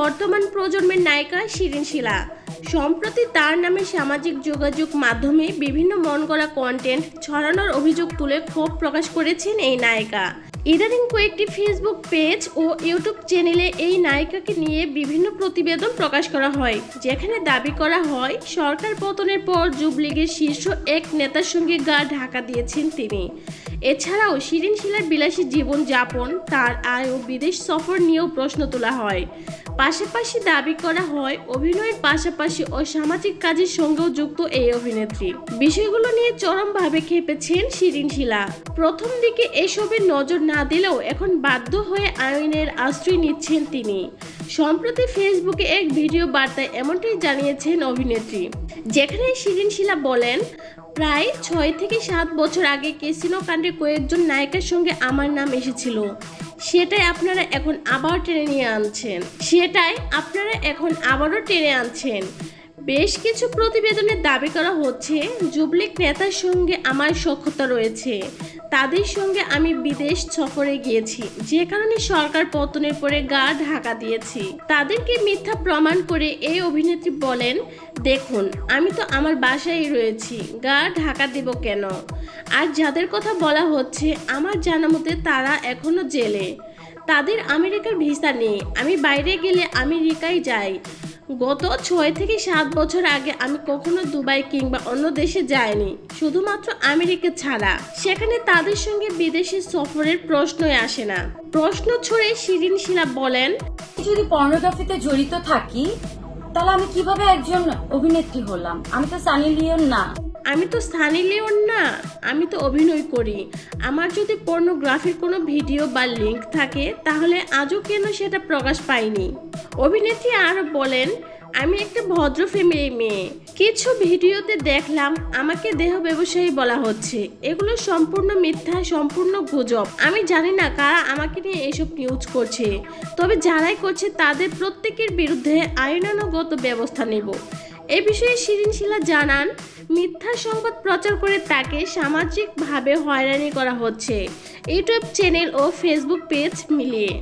বর্তমান প্রজন্মের নায়িকা শিরিন শিলা। সম্প্রতি তার নামে সামাজিক যোগাযোগ মাধ্যমে বিভিন্ন মন কন্টেন্ট ছড়ানোর অভিযোগ তুলে ক্ষোভ প্রকাশ করেছেন এই নায়িকা। ইদানিং কয়েকটি ফেসবুক পেজ ও ইউটিউব চ্যানেলে এই নায়িকাকে নিয়ে বিভিন্ন প্রতিবেদন প্রকাশ করা হয়, যেখানে দাবি করা হয়, সরকার পতনের পর যুবলীগের শীর্ষ এক নেতার সঙ্গে গা ঢাকা দিয়েছেন তিনি। এছাড়াও শিরিন শিলার বিলাসী জীবন যাপন তার আয় ও বিদেশ সফর নিয়েও প্রশ্ন তোলা হয়। পাশাপাশি দাবি করা হয়, অভিনয়ের পাশাপাশি ও সামাজিক কাজের সঙ্গেও যুক্ত এই অভিনেত্রী। বিষয়গুলো নিয়ে চরমভাবে খেপেছেন শিরিন শিলা। প্রথম দিকে এসবের নজর না দিলেও এখন বাধ্য হয়ে আইনের আশ্রয় নিচ্ছেন তিনি। সম্প্রতি ফেসবুকে এক ভিডিও বার্তায় এমনটাই জানিয়েছেন অভিনেত্রী। যেখানে শিরিন শিলা বলেন, প্রায় ছয় থেকে সাত বছর আগে কেসিনো কাণ্ডে কয়েকজন নায়িকার সঙ্গে আমার নাম এসেছিল। সেটাই আপনারা এখন আবার টেনে নিয়ে আনছেন। সেটাই আপনারা এখন আবারও টেনে আনছেন। বেশ কিছু প্রতিবেদনে দাবি করা হচ্ছে যুবলীগ নেতার সঙ্গে আমার সখ্যতা রয়েছে। তাদের সঙ্গে আমি বিদেশ সফরে গিয়েছি। যে কারণে সরকার পতনের পরে গা ঢাকা দিয়েছি। তাদেরকে মিথ্যা প্রমাণ করে এই অভিনেত্রী বলেন, দেখুন, আমি তো আমার বাসায় রয়েছি। গা ঢাকা দেব কেন? আর যাদের কথা বলা হচ্ছে, আমার জানা মতে তারা এখনও জেলে। তাদের আমেরিকার ভিসা নেই। আমি বাইরে গেলে আমেরিকায় যাই। গত ছয় থেকে সাত বছর আগে আমি কখনো দুবাই কিংবা অন্য দেশে যাইনি শুধুমাত্র আমেরিকা ছাড়া। সেখানে তাদের সঙ্গে বিদেশে সফরের প্রশ্নই আসে না। প্রশ্ন ছড়ে শিরিন শিলা বলেন যদি পর্নোগ্রাফিতে জড়িত থাকি তাহলে আমি কীভাবে একজন অভিনেত্রী হলাম? আমি তো সানি লিওন না। আমি তো সানি লিওন না আমি তো অভিনয় করি। আমার যদি পর্নোগ্রাফির কোনো ভিডিও বা লিংক থাকে তাহলে আজও কেন সেটা প্রকাশ পায়নি অভিনেত্রী আরও বলেন, আমি একটা ভদ্র ফ্যামিলির মেয়ে। কিছু ভিডিওতে দেখলাম আমাকে দেহ ব্যবসায়ী বলা হচ্ছে। এগুলো সম্পূর্ণ মিথ্যা, সম্পূর্ণ গুজব। আমি জানি না কারা আমাকে নিয়ে এসব নিউজ করছে। তবে যারাই করছে তাদের প্রত্যেকের বিরুদ্ধে আইনানুগত ব্যবস্থা নেব। এ বিষয়ে শিরিন শিলা জানান, মিথ্যা সংবাদ প্রচার করে তাকে সামাজিকভাবে হয়রানি করা হচ্ছে। ইউটিউব চ্যানেল ও ফেসবুক পেজ মিলিয়ে।